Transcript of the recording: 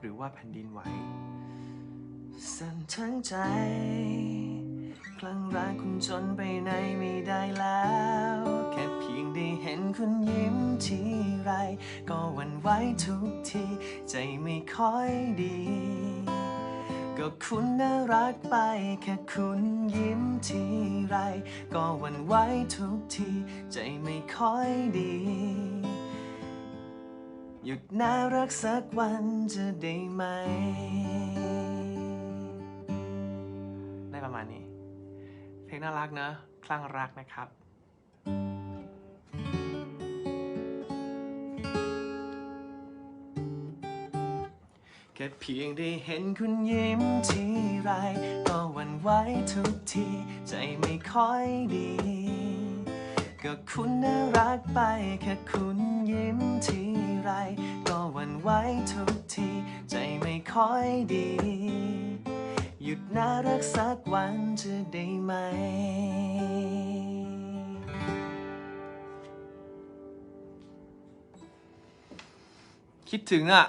หรือว่าแผ่นดินไหว สั่นทั้งใจ คลั่งรักคุณจนไปไหนไม่ได้แล้ว แค่เพียงได้เห็นคุณยิ้มทีไร ก็หวั่นไหวทุกที ใจไม่ค่อยดี ก็คุณน่ารักไป แค่คุณยิ้มทีไร ก็หวั่นไหวทุกที ใจไม่ค่อยดี หยุดน่ารักสักวันจะได้ไหม ได้ประมาณนี้ เพลงน่ารักนะ คลั่งรักนะครับ แค่เพียงได้เห็นคุณยิ้มทีไร ก็หวั่นไหวทุกที ใจไม่ค่อยดี ก็คุณน่ารักไป แค่คุณยิ้มทีไร ก็หวั่นไหวทุกที ใจไม่ค่อยดี หยุดน่ารักสักวันจะได้ไหม คิดถึงอะ